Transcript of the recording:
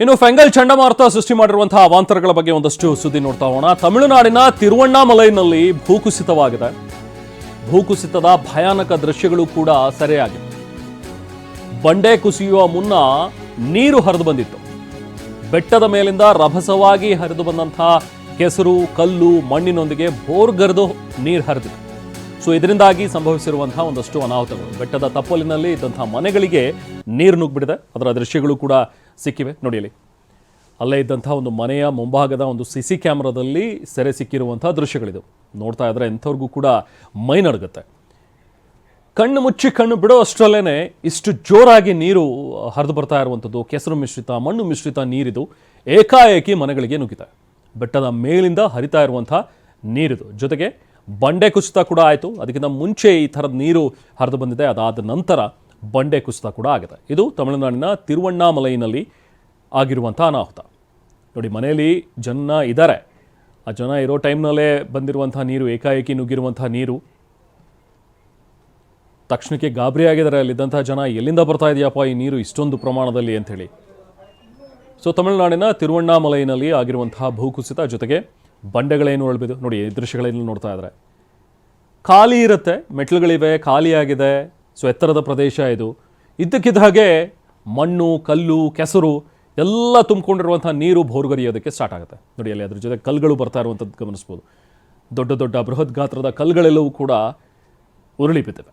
ಇನ್ನು ಫೆಂಗಲ್ ಚಂಡಮಾರುತ ಸೃಷ್ಟಿ ಮಾಡಿರುವಂತಹ ಅವಾಂತರಗಳ ಬಗ್ಗೆ ಒಂದಷ್ಟು ಸುದ್ದಿ ನೋಡ್ತಾ ಹೋಗೋಣ. ತಮಿಳುನಾಡಿನ ತಿರುವಣ್ಣಾಮಲೈನಲ್ಲಿ ಭೂಕುಸಿತವಾಗಿದೆ. ಭೂಕುಸಿತದ ಭಯಾನಕ ದೃಶ್ಯಗಳು ಕೂಡ ಸೆರೆಯಾಗಿವೆ. ಬಂಡೆ ಕುಸಿಯುವ ಮುನ್ನ ನೀರು ಹರಿದು ಬಂದಿತ್ತು. ಬೆಟ್ಟದ ಮೇಲಿಂದ ರಭಸವಾಗಿ ಹರಿದು ಬಂದಂತಹ ಕೆಸರು, ಕಲ್ಲು, ಮಣ್ಣಿನೊಂದಿಗೆ ಬೋರ್ಗರೆದು ನೀರು ಹರಿದಿದೆ ಸೊ ಇದರಿಂದಾಗಿ ಸಂಭವಿಸಿರುವಂತಹ ಒಂದಷ್ಟು ಅನಾಹುತಗಳು. ಬೆಟ್ಟದ ತಪ್ಪಲಿನಲ್ಲಿ ಇದ್ದಂತಹ ಮನೆಗಳಿಗೆ ನೀರು ನುಗ್ಗಿಬಿಟ್ಟಿದೆ. ಅದರ ದೃಶ್ಯಗಳು ಕೂಡ ಸಿಕ್ಕಿವೆ. ನೋಡಿ ಅಲ್ಲಿ ಇದ್ದಂತಹ ಒಂದು ಮನೆಯ ಮುಂಭಾಗದ ಒಂದು ಸಿ ಸಿ ಕ್ಯಾಮ್ರಾದಲ್ಲಿ ಸೆರೆ ಸಿಕ್ಕಿರುವಂತಹ ದೃಶ್ಯಗಳಿದು. ನೋಡ್ತಾ ಇದ್ರೆ ಎಂಥವ್ರಿಗೂ ಕೂಡ ಮೈ ನಡುಗುತ್ತೆ. ಕಣ್ಣು ಮುಚ್ಚಿ ಕಣ್ಣು ಬಿಡೋ ಅಷ್ಟರಲ್ಲೇ ಇಷ್ಟು ಜೋರಾಗಿ ನೀರು ಹರಿದು ಬರ್ತಾ ಇರುವಂಥದ್ದು. ಕೆಸರು ಮಿಶ್ರಿತ, ಮಣ್ಣು ಮಿಶ್ರಿತ ನೀರಿದು ಏಕಾಏಕಿ ಮನೆಗಳಿಗೆ ನುಗ್ಗಿದೆ. ಬೆಟ್ಟದ ಮೇಲಿಂದ ಹರಿತಾ ಇರುವಂಥ ನೀರಿದು. ಜೊತೆಗೆ ಬಂಡೆ ಕುಸಿತ ಕೂಡ ಆಯಿತು. ಅದಕ್ಕಿಂತ ಮುಂಚೆ ಈ ಥರದ ನೀರು ಹರಿದು ಬಂದಿದೆ. ಅದಾದ ನಂತರ ಬಂಡೆ ಕುಸಿತ ಕೂಡ ಆಗಿದೆ. ಇದು ತಮಿಳುನಾಡಿನ ತಿರುವಣ್ಣಾಮಲೈನಲ್ಲಿ ಆಗಿರುವಂಥ ಅನಾಹುತ. ನೋಡಿ, ಮನೆಯಲ್ಲಿ ಜನ ಇದ್ದಾರೆ. ಆ ಜನ ಇರೋ ಟೈಮ್ನಲ್ಲೇ ಬಂದಿರುವಂಥ ನೀರು, ಏಕಾಏಕಿ ನುಗ್ಗಿರುವಂಥ ನೀರು, ತಕ್ಷಣಕ್ಕೆ ಗಾಬರಿ ಆಗಿದ್ದಾರೆ. ಅಲ್ಲಿದ್ದಂಥ ಜನ ಎಲ್ಲಿಂದ ಬರ್ತಾ ಇದೆಯಪ್ಪ ಈ ನೀರು ಇಷ್ಟೊಂದು ಪ್ರಮಾಣದಲ್ಲಿ ಅಂಥೇಳಿ. ಸೊ, ತಮಿಳುನಾಡಿನ ತಿರುವಣ್ಣಾಮಲೈನಲ್ಲಿ ಆಗಿರುವಂತಹ ಭೂಕುಸಿತ ಜೊತೆಗೆ ಬಂಡೆಗಳೇನು ಉಳ್ಬಿದ್ದು ನೋಡಿ, ಈ ದೃಶ್ಯಗಳಲ್ಲಿ ನೋಡ್ತಾ ಇದ್ದಾರೆ ಖಾಲಿ ಇರುತ್ತೆ ಮೆಟ್ಲುಗಳಿವೆ ಖಾಲಿಯಾಗಿದೆ, ಸೊ ಎತ್ತರದ ಪ್ರದೇಶ ಇದು. ಇದ್ದಕ್ಕಿದ್ದ ಹಾಗೆ ಮಣ್ಣು, ಕಲ್ಲು, ಕೆಸರು ಎಲ್ಲ ತುಂಬಿಕೊಂಡಿರುವಂಥ ನೀರು ಭೋರ್ಗರಿಯೋದಕ್ಕೆ ಸ್ಟಾರ್ಟ್ ಆಗುತ್ತೆ. ನೋಡಿ, ಅಲ್ಲಿ ಅದ್ರ ಜೊತೆ ಕಲ್ಲುಗಳು ಬರ್ತಾ ಇರುವಂಥದ್ದು ಗಮನಿಸ್ಬೋದು. ದೊಡ್ಡ ದೊಡ್ಡ ಬೃಹತ್ ಗಾತ್ರದ ಕಲ್ಲುಗಳೆಲ್ಲವೂ ಕೂಡ ಉರುಳಿ ಬಿದ್ದಿವೆ.